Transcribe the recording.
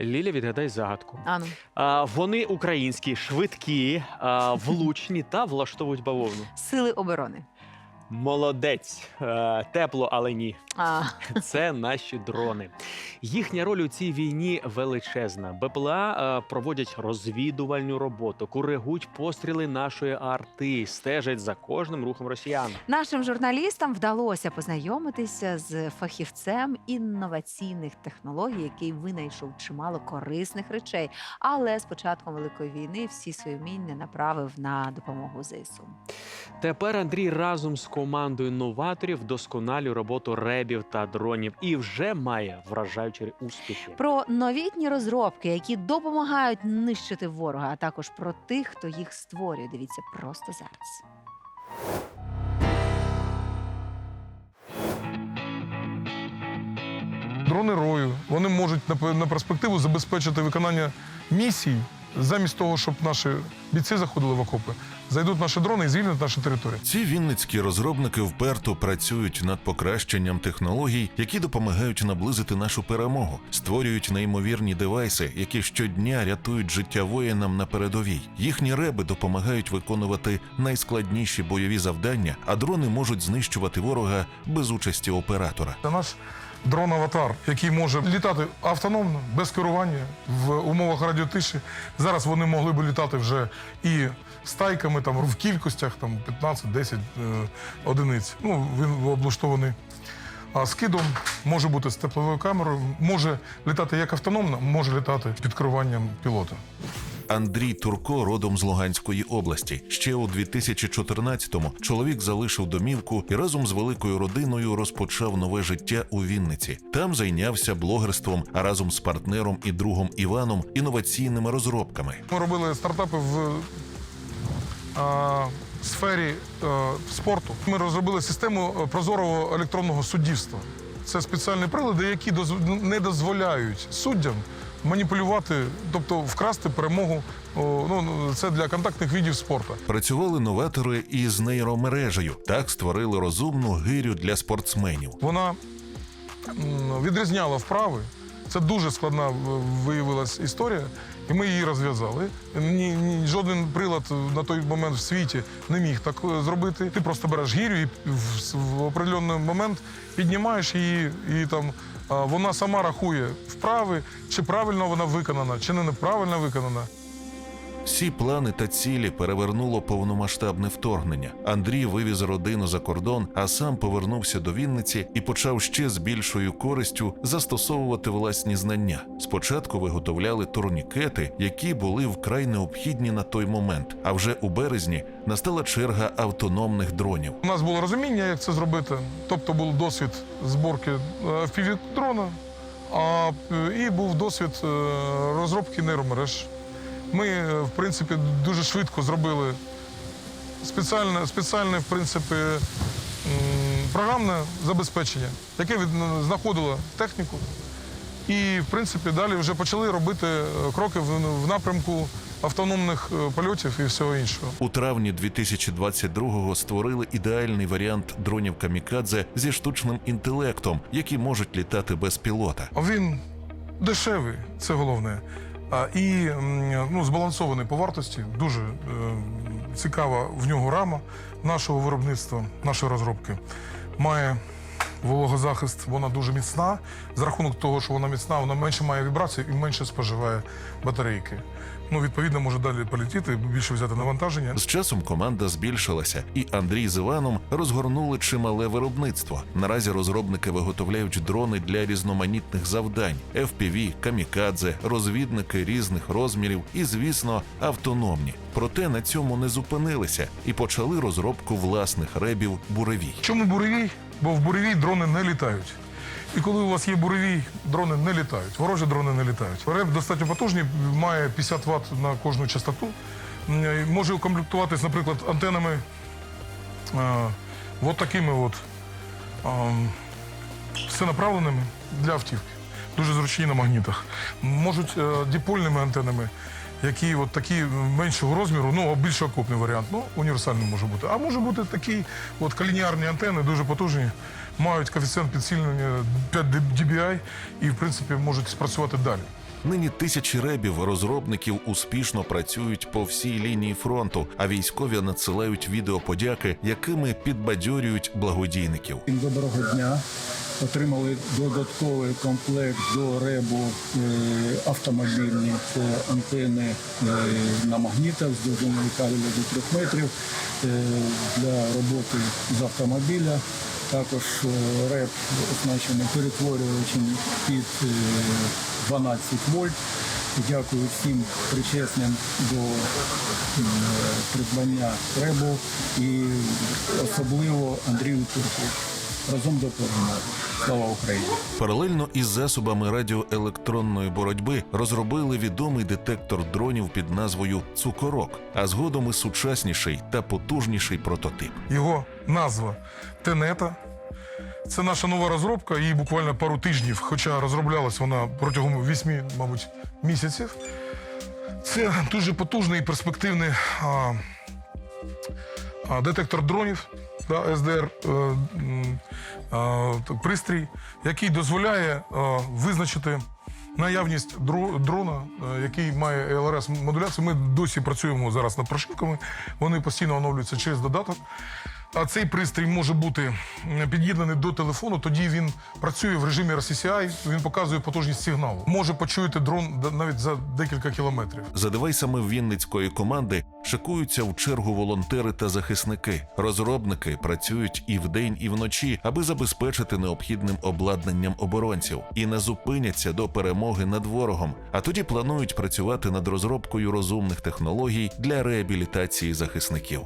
Ліля, відгадай загадку. Ану. А, вони українські, швидкі, а, влучні та влаштовують бавовну. Сили оборони. Молодець, Е, тепло, але ні. А, Це наші дрони. Їхня роль у цій війні величезна. БПЛА е, проводять розвідувальну роботу, коригують постріли нашої арти, стежать за кожним рухом росіян. нашим журналістам вдалося познайомитися з фахівцем інноваційних технологій, який винайшов чимало корисних речей. Але з початком великої війни всі свої вміння направив на допомогу ЗСУ. Тепер Андрій разом з командою новаторів вдосконалює роботу ребів та дронів і вже має вражаючі успіхи. Про новітні розробки, які допомагають нищити ворога, а також про тих, хто їх створює. Дивіться просто зараз. Дрони рою вони можуть на на перспективу забезпечити виконання місій замість того, щоб наші бійці заходили в окопи. Зайдуть наші дрони і звільнять наші території. Ці вінницькі розробники вперто працюють над покращенням технологій, які допомагають наблизити нашу перемогу, створюють неймовірні девайси, які щодня рятують життя воїнам на передовій. Їхні реби допомагають виконувати найскладніші бойові завдання, а дрони можуть знищувати ворога без участі оператора. Це наш дрон-аватар, який може літати автономно, без керування в умовах радіотиші. Зараз вони могли б літати вже і стайками там в кількостях там 15-10 е, одиниць. Ну він облаштований. А скидом може бути з тепловою камерою, може літати як автономно, може літати під керуванням пілота. Андрій Турко родом з Луганської області. Ще у 2014-му чоловік залишив домівку і разом з великою родиною розпочав нове життя у Вінниці. Там зайнявся блогерством, а разом з партнером і другом Іваном інноваційними розробками. Ми робили стартапи в а, сфері е, спорту. Ми розробили систему е, прозорого електронного суддівства. Це спеціальні прилади, які не дозволяють суддям маніпулювати, тобто вкрасти перемогу. Ну, це для контактних видів спорту. Працювали новатори із нейромережею. Так створили розумну гирю для спортсменів. Вона відрізняла вправи. Це дуже складна в- виявилась історія, і ми її розв'язали. Ні, ні, жоден прилад на той момент в світі не міг так е, зробити. Ти просто береш гірю і в, в определенний момент піднімаєш її, і там вона сама рахує вправи, чи правильно вона виконана, чи не неправильно виконана. Всі плани та цілі перевернуло повномасштабне вторгнення. Андрій вивіз родину за кордон, а сам повернувся до Вінниці і почав ще з більшою користю застосовувати власні знання. Спочатку виготовляли турнікети, які були вкрай необхідні на той момент. А вже у березні настала черга автономних дронів. У нас було розуміння, як це зробити. Тобто був досвід зборки fpv дрона, а е, і був досвід е, розробки нейромереж. Ми, е, в принципі, дуже швидко зробили спеціальне, спеціальне в принципі, програмне забезпечення, яке знаходило техніку. І, в принципі, далі вже почали робити е, кроки в, в напрямку автономних е, польотів і всього іншого. У травні 2022-го створили ідеальний варіант дронів камікадзе зі штучним інтелектом, які можуть літати без пілота. А Він дешевий, це головне. І ну, збалансований по вартості. Дуже е, цікава в нього рама нашого виробництва, нашої розробки. Має вологозахист, вона дуже міцна. За рахунок того, що вона міцна, вона менше має вібрацій і менше споживає батарейки. Ну, відповідно, може далі полетіти, більше взяти навантаження. З часом команда збільшилася, і Андрій з Іваном розгорнули чимале виробництво. Наразі розробники виготовляють дрони для різноманітних завдань: FPV, камікадзе, розвідники різних розмірів і, звісно, автономні. Проте на цьому не зупинилися і почали розробку власних ребів буревій. Чому буревій? Бо в буревій дрони не літають. І коли у вас є буревій, дрони не літають, ворожі дрони не літають. Реп достатньо потужний, має 50 Вт на кожну частоту. Може укомплектуватись, наприклад, антенами е, от такими от ем, всенаправленими для автівки. Дуже зручні на магнітах. Можуть е, дипольними антенами, які от такі меншого розміру, ну, більш окопний варіант, ну, універсальний може бути. А може бути такі от колініарні антени, дуже потужні, мають коефіцієнт підсилення 5 dBi і, в принципі, можуть спрацювати далі. Нині тисячі ребів розробників успішно працюють по всій лінії фронту, а військові надсилають відеоподяки, якими підбадьорюють благодійників. Доброго дня. Отримали додатковий комплект до ребу е, автомобільні. Це антени е, на магнітах з довжиною кабеля до 3 метрів е, для роботи з автомобіля. Також реб оснащений перетворювачем під е, 12 вольт. Дякую всім причесним до придбання ребу і особливо Андрію Турку. Разом до перемоги. Слава Україні! Паралельно із засобами радіоелектронної боротьби розробили відомий детектор дронів під назвою Цукорок, а згодом і сучасніший та потужніший прототип. Його назва Тенета. Це наша нова розробка, їй буквально пару тижнів, хоча розроблялась вона протягом вісьми, мабуть, місяців. Це дуже потужний і перспективний а, а, детектор дронів, да, СДР е, е, пристрій, який дозволяє е, визначити наявність дро- дрона, е, який має ЛРС модуляцію. Ми досі працюємо зараз над прошивками. Вони постійно оновлюються через додаток. А цей пристрій може бути під'єднаний до телефону. Тоді він працює в режимі RCCI, Він показує потужність сигналу. Може почуяти дрон навіть за декілька кілометрів. За девайсами Вінницької команди шикуються в чергу волонтери та захисники. Розробники працюють і вдень, і вночі, аби забезпечити необхідним обладнанням оборонців і не зупиняться до перемоги над ворогом. А тоді планують працювати над розробкою розумних технологій для реабілітації захисників.